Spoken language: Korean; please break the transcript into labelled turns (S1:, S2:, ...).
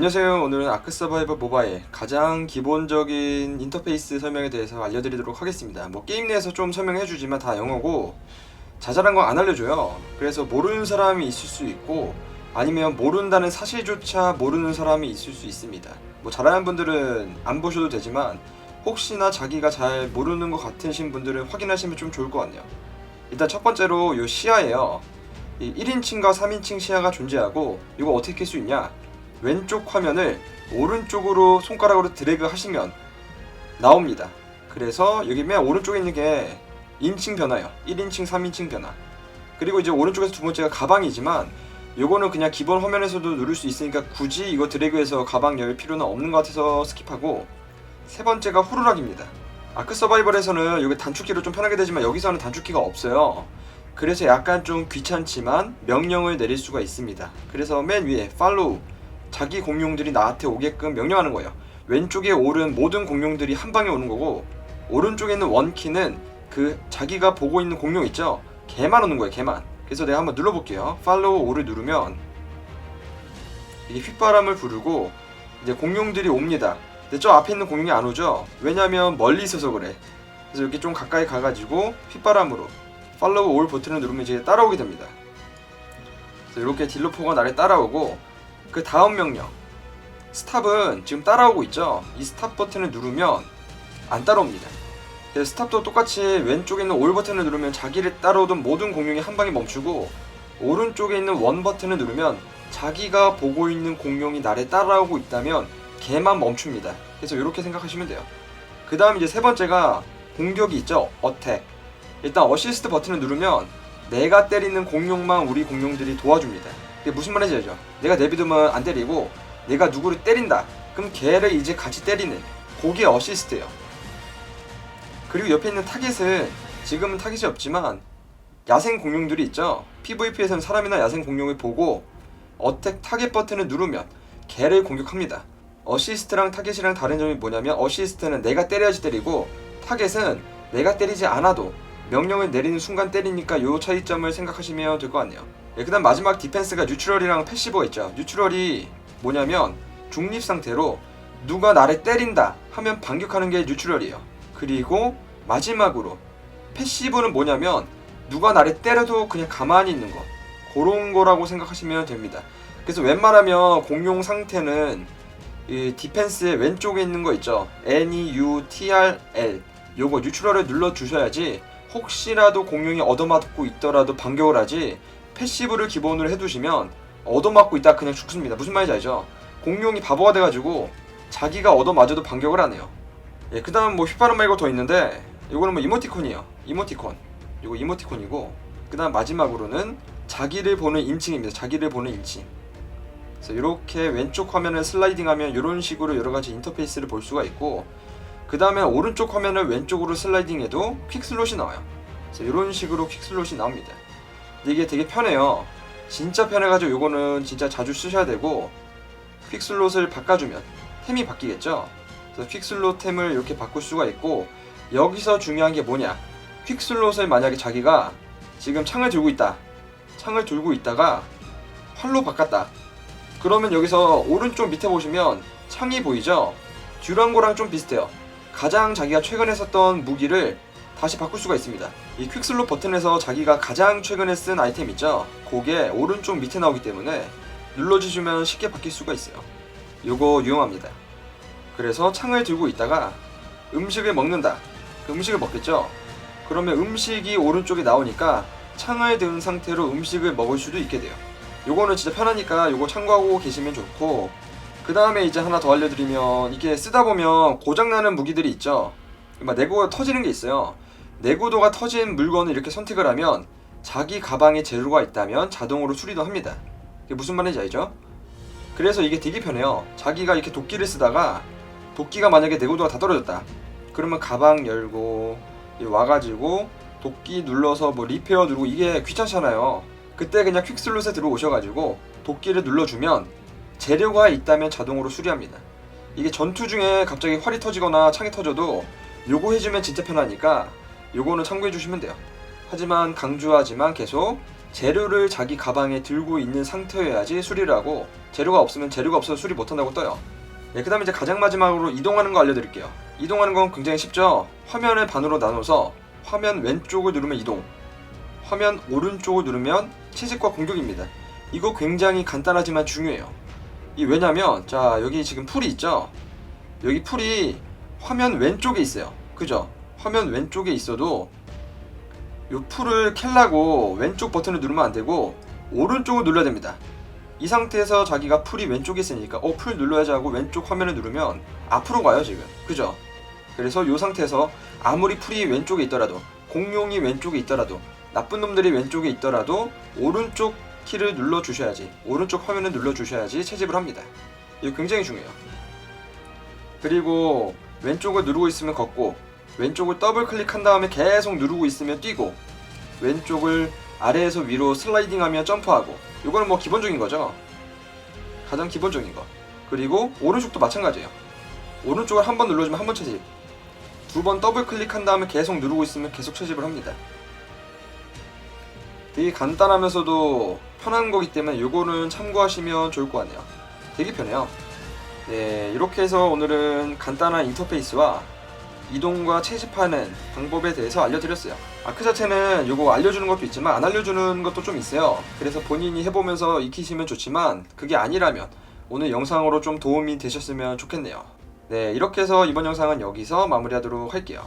S1: 안녕하세요. 오늘은 아크 서바이벌 모바일 가장 기본적인 인터페이스 설명에 대해서 알려드리도록 하겠습니다. 뭐 게임 내에서 좀 설명해 주지만 다 영어고 자잘한 건 안 알려줘요. 그래서 모르는 사람이 있을 수 있고 아니면 모른다는 사실조차 모르는 사람이 있을 수 있습니다. 뭐 잘하는 분들은 안 보셔도 되지만 혹시나 자기가 잘 모르는 것 같으신 분들은 확인하시면 좀 좋을 것 같네요. 일단 첫 번째로 요 시야예요. 이 1인칭과 3인칭 시야가 존재하고 이거 어떻게 켤수 있냐? 왼쪽 화면을 오른쪽으로 손가락으로 드래그 하시면 나옵니다. 그래서 여기 맨 오른쪽에 있는 게 인칭 변화예요. 1인칭, 3인칭 변화. 그리고 이제 오른쪽에서 두 번째가 가방이지만 요거는 그냥 기본 화면에서도 누를 수 있으니까 굳이 이거 드래그해서 가방 열 필요는 없는 것 같아서 스킵하고 세 번째가 후루락입니다. 아크 서바이벌에서는 이게 단축키로 좀 편하게 되지만 여기서는 단축키가 없어요. 그래서 약간 좀 귀찮지만 명령을 내릴 수가 있습니다. 그래서 맨 위에 follow 자기 공룡들이 나한테 오게끔 명령하는 거예요. 왼쪽에 오른 모든 공룡들이 한 방에 오는 거고 오른쪽에 있는 원키는 그 자기가 보고 있는 공룡 있죠? 걔만 오는 거예요. 걔만. 그래서 내가 한번 눌러볼게요. follow all을 누르면 이게 휘바람을 부르고 이제 공룡들이 옵니다. 근데 저 앞에 있는 공룡이 안 오죠? 왜냐면 멀리 있어서 그래. 그래서 이렇게 좀 가까이 가가지고 휘바람으로 팔로우 올 버튼을 누르면 이제 따라오게 됩니다. 그래서 이렇게 딜로포가 나를 따라오고 그 다음 명령 스탑은 지금 따라오고 있죠. 이 스탑 버튼을 누르면 안 따라옵니다. 그래서 스탑도 똑같이 왼쪽에 있는 올 버튼을 누르면 자기를 따라오던 모든 공룡이 한 방에 멈추고 오른쪽에 있는 원 버튼을 누르면 자기가 보고 있는 공룡이 나를 따라오고 있다면 걔만 멈춥니다. 그래서 이렇게 생각하시면 돼요. 그 다음 이제 세 번째가 공격이 있죠. 어택. 일단 어시스트 버튼을 누르면 내가 때리는 공룡만 우리 공룡들이 도와줍니다. 이게 무슨 말인지 알죠? 내가 내비두면 안 때리고 내가 누구를 때린다. 그럼 걔를 이제 같이 때리는 그게 어시스트예요. 그리고 옆에 있는 타겟은 지금은 타겟이 없지만 야생 공룡들이 있죠. PVP에서는 사람이나 야생 공룡을 보고 어택 타겟 버튼을 누르면 걔를 공격합니다. 어시스트랑 타겟이랑 다른 점이 뭐냐면 어시스트는 내가 때려야지 때리고 타겟은 내가 때리지 않아도 명령을 내리는 순간 때리니까 요 차이점을 생각하시면 될 것 같네요. 예, 그 다음 마지막 디펜스가 뉴트럴이랑 패시브가 있죠. 뉴트럴이 뭐냐면 중립 상태로 누가 나를 때린다 하면 반격하는 게 뉴트럴이에요. 그리고 마지막으로 패시브는 뭐냐면 누가 나를 때려도 그냥 가만히 있는 거 그런 거라고 생각하시면 됩니다. 그래서 웬만하면 공룡 상태는 이 디펜스의 왼쪽에 있는 거 있죠. N E U T R L 요거 뉴트럴을 눌러 주셔야지 혹시라도 공룡이 얻어맞고 있더라도 반격을 하지 패시브를 기본으로 해두시면 얻어맞고 있다 그냥 죽습니다. 무슨 말인지 알죠? 공룡이 바보가 돼가지고 자기가 얻어맞아도 반격을 안 해요. 예, 그 다음 뭐 휘파람 말고 더 있는데 이거는 뭐 이모티콘이에요. 이모티콘. 이거 이모티콘이고 그 다음 마지막으로는 자기를 보는 인칭입니다. 자기를 보는 인칭. 그래서 이렇게 왼쪽 화면을 슬라이딩하면 이런 식으로 여러 가지 인터페이스를 볼 수가 있고 그 다음에 오른쪽 화면을 왼쪽으로 슬라이딩해도 퀵슬롯이 나와요. 그래서 이런 식으로 퀵슬롯이 나옵니다. 근데 이게 되게 편해요. 진짜 편해가지고 이거는 진짜 자주 쓰셔야 되고 퀵슬롯을 바꿔주면 템이 바뀌겠죠. 그래서 퀵슬롯 템을 이렇게 바꿀 수가 있고 여기서 중요한 게 뭐냐? 퀵슬롯을 만약에 자기가 지금 창을 들고 있다. 창을 들고 있다가 활로 바꿨다. 그러면 여기서 오른쪽 밑에 보시면 창이 보이죠? 듀랑고랑 좀 비슷해요. 가장 자기가 최근에 썼던 무기를 다시 바꿀 수가 있습니다. 이 퀵슬롯 버튼에서 자기가 가장 최근에 쓴 아이템 있죠? 그게 오른쪽 밑에 나오기 때문에 눌러주시면 쉽게 바뀔 수가 있어요. 요거 유용합니다. 그래서 창을 들고 있다가 음식을 먹는다. 그 음식을 먹겠죠? 그러면 음식이 오른쪽에 나오니까 창을 든 상태로 음식을 먹을 수도 있게 돼요. 요거는 진짜 편하니까 요거 참고하고 계시면 좋고 그 다음에 이제 하나 더 알려드리면 이게 쓰다 보면 고장나는 무기들이 있죠 막 내구가 터지는 게 있어요 내구도가 터진 물건을 이렇게 선택을 하면 자기 가방에 재료가 있다면 자동으로 수리도 합니다 이게 무슨 말인지 알죠? 그래서 이게 되게 편해요 자기가 이렇게 도끼를 쓰다가 도끼가 만약에 내구도가 다 떨어졌다 그러면 가방 열고 와가지고 도끼 눌러서 뭐 리페어 누르고 이게 귀찮잖아요 그때 그냥 퀵슬롯에 들어오셔가지고 도끼를 눌러주면 재료가 있다면 자동으로 수리합니다. 이게 전투 중에 갑자기 활이 터지거나 창이 터져도 요거 해주면 진짜 편하니까 요거는 참고해 주시면 돼요. 하지만 강조하지만 계속 재료를 자기 가방에 들고 있는 상태여야지 수리를 하고 재료가 없으면 재료가 없어서 수리 못한다고 떠요. 네, 그 다음에 이제 가장 마지막으로 이동하는 거 알려드릴게요. 이동하는 건 굉장히 쉽죠. 화면을 반으로 나눠서 화면 왼쪽을 누르면 이동, 화면 오른쪽을 누르면 채집과 공격입니다. 이거 굉장히 간단하지만 중요해요. 이 왜냐면 자 여기 지금 풀이 있죠. 여기 풀이 화면 왼쪽에 있어요. 그죠? 화면 왼쪽에 있어도 요 풀을 캘라고 왼쪽 버튼을 누르면 안 되고 오른쪽을 눌러야 됩니다. 이 상태에서 자기가 풀이 왼쪽에 있으니까 어 풀 눌러야지 하고 왼쪽 화면을 누르면 앞으로 가요 지금 그죠? 그래서 이 상태에서 아무리 풀이 왼쪽에 있더라도 공룡이 왼쪽에 있더라도 나쁜 놈들이 왼쪽에 있더라도 오른쪽 키를 눌러 주셔야지 오른쪽 화면을 눌러 주셔야지 채집을 합니다. 이거 굉장히 중요해요. 그리고 왼쪽을 누르고 있으면 걷고 왼쪽을 더블 클릭한 다음에 계속 누르고 있으면 뛰고 왼쪽을 아래에서 위로 슬라이딩하면 점프하고 이거는 뭐 기본적인 거죠. 가장 기본적인 거. 그리고 오른쪽도 마찬가지예요. 오른쪽을 한 번 눌러주면 한 번 채집. 두 번 더블 클릭한 다음에 계속 누르고 있으면 계속 채집을 합니다. 되게 간단하면서도 편한 거기 때문에 이거는 참고하시면 좋을 것 같네요. 되게 편해요. 네, 이렇게 해서 오늘은 간단한 인터페이스와 이동과 채집하는 방법에 대해서 알려드렸어요. 아크 자체는 이거 알려주는 것도 있지만 안 알려주는 것도 좀 있어요. 그래서 본인이 해보면서 익히시면 좋지만 그게 아니라면 오늘 영상으로 좀 도움이 되셨으면 좋겠네요. 네, 이렇게 해서 이번 영상은 여기서 마무리하도록 할게요.